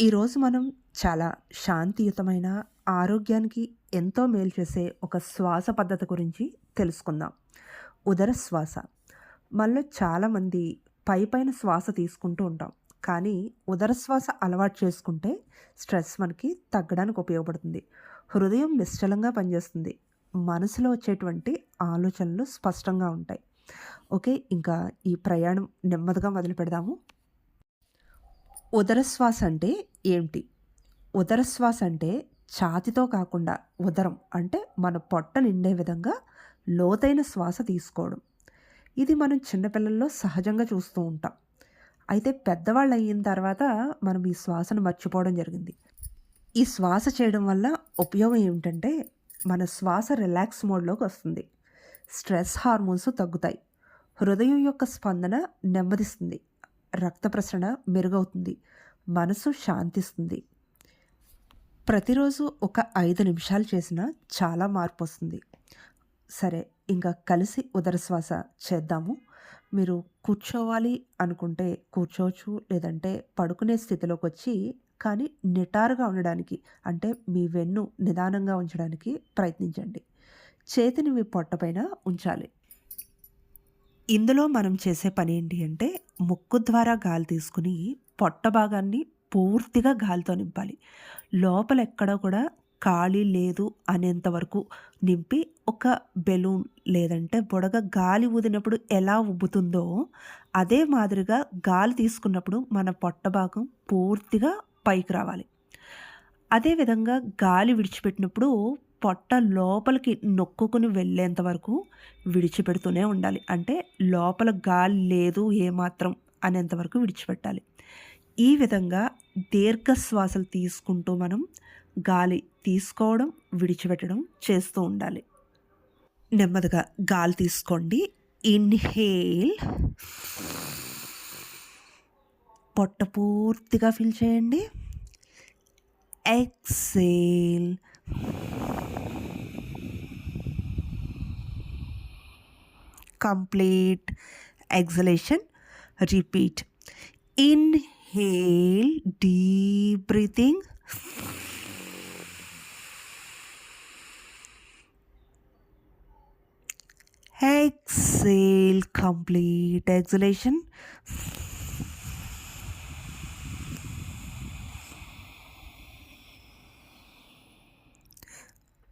ఈరోజు మనం చాలా శాంతియుతమైన ఆరోగ్యానికి ఎంతో మేలు చేసే ఒక శ్వాస పద్ధతి గురించి తెలుసుకుందాం. ఉదర శ్వాస. మనలో చాలామంది పై పైన శ్వాస తీసుకుంటూ ఉంటాం. కానీ ఉదర శ్వాస అలవాటు చేసుకుంటే స్ట్రెస్ మనకి తగ్గడానికి ఉపయోగపడుతుంది. హృదయం నిశ్చలంగా పనిచేస్తుంది. మనసులో వచ్చేటువంటి ఆలోచనలు స్పష్టంగా ఉంటాయి. ఓకే ఇంకా ఈ ప్రయాణం నెమ్మదిగా మొదలు పెడదాము ఉదర శ్వాస అంటే ఏమిటి ఉదర శ్వాస అంటే ఛాతితో కాకుండా ఉదరం అంటే మన పొట్ట నిండే విధంగా లోతైన శ్వాస తీసుకోవడం. ఇది మనం చిన్నపిల్లల్లో సహజంగా చూస్తూ ఉంటాం. అయితే పెద్దవాళ్ళు అయిన తర్వాత మనం ఈ శ్వాసను మర్చిపోవడం జరిగింది. ఈ శ్వాస చేయడం వల్ల ఉపయోగం ఏమిటంటే మన శ్వాస రిలాక్స్ మోడ్లోకి వస్తుంది. స్ట్రెస్ హార్మోన్స్ తగ్గుతాయి. హృదయం యొక్క స్పందన నెమ్మదిస్తుంది. రక్త ప్రసరణ మెరుగవుతుంది. మనసు శాంతిస్తుంది. ప్రతిరోజు ఒక ఐదు నిమిషాలు చేసినా చాలా మార్పు వస్తుంది సరే ఇంకా కలిసి ఉదరశ్వాస చేద్దాము. మీరు కూర్చోవాలి అనుకుంటే కూర్చోవచ్చు లేదంటే పడుకునే స్థితిలోకి వచ్చి కానీ నిటారుగా ఉండడానికి అంటే మీ వెన్ను నిదానంగా ఉంచడానికి ప్రయత్నించండి. చేతిని మీ పొట్టపైన ఉంచాలి. ఇందులో మనం చేసే పని ఏంటి అంటే ముక్కు ద్వారా గాలి తీసుకుని పొట్ట భాగాన్ని పూర్తిగా గాలితో నింపాలి. లోపల ఎక్కడ కూడా ఖాళీ లేదు అనేంత వరకు నింపి ఒక బెలూన్ లేదంటే బుడగ గాలి ఊదినప్పుడు ఎలా ఉబ్బుతుందో అదే మాదిరిగా గాలి తీసుకున్నప్పుడు మన పొట్ట భాగం పూర్తిగా పైకి రావాలి. అదేవిధంగా గాలి విడిచిపెట్టినప్పుడు పొట్ట లోపలికి నొక్కుకుని వెళ్ళేంత వరకు విడిచిపెడుతూనే ఉండాలి. అంటే లోపల గాలి లేదు ఏమాత్రం అనేంత వరకు విడిచిపెట్టాలి. ఈ విధంగా దీర్ఘ శ్వాసలు తీసుకుంటూ మనం గాలి తీసుకోవడం విడిచిపెట్టడం చేస్తూ ఉండాలి. నెమ్మదిగా గాలి తీసుకోండి. ఇన్హేల్. పొట్ట పూర్తిగా ఫిల్ చేయండి. Exhale. complete exhalation repeat inhale deep breathing exhale complete exhalation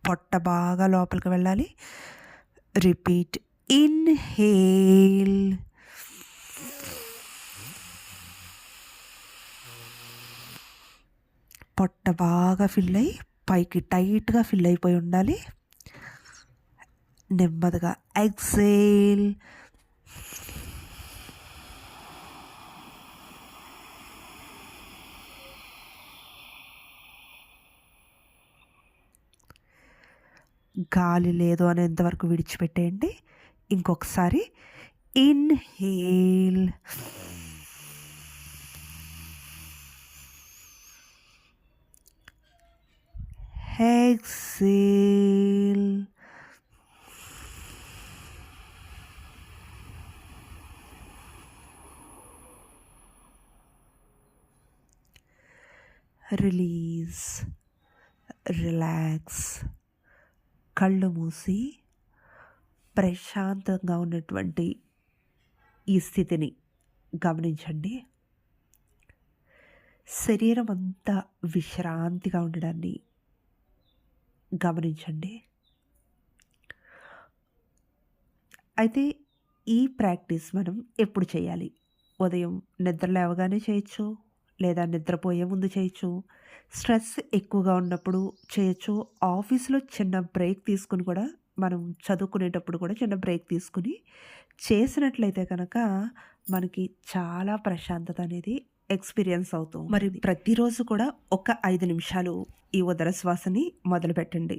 పొట్ట బాగా లోపలికి వెళ్ళాలి రిపీట్ Inhale. పొట్ట బాగా ఫిల్ అయ్యి పైకి టైట్గా ఫిల్ అయిపోయి ఉండాలి. నెమ్మదిగా ఎక్సేల్ గాలి లేదు అనేంతవరకు విడిచిపెట్టేయండి. ఇంకొకసారి ఇన్హేల్. ఎక్సేల్. రిలీజ్. రిలాక్స్. కళ్ళు మూసి ప్రశాంతంగా ఉన్నటువంటి ఈ స్థితిని గమనించండి. శరీరం అంతా విశ్రాంతిగా ఉండడాన్ని గమనించండి. అయితే ఈ ప్రాక్టీస్ మనం ఎప్పుడు చేయాలి? ఉదయం నిద్ర లేవగానే చేయొచ్చు లేదా నిద్రపోయే ముందు చేయొచ్చు స్ట్రెస్ ఎక్కువగా ఉన్నప్పుడు చేయొచ్చు ఆఫీస్లో చిన్న బ్రేక్ తీసుకుని కూడా మనం చదువుకునేటప్పుడు కూడా చిన్న బ్రేక్ తీసుకుని చేసినట్లయితే కనుక మనకి చాలా ప్రశాంతత అనేది ఎక్స్పీరియన్స్ అవుతుంది మరి ప్రతిరోజు కూడా ఒక ఐదు నిమిషాలు ఈ ఉదర శ్వాసని మొదలు పెట్టండి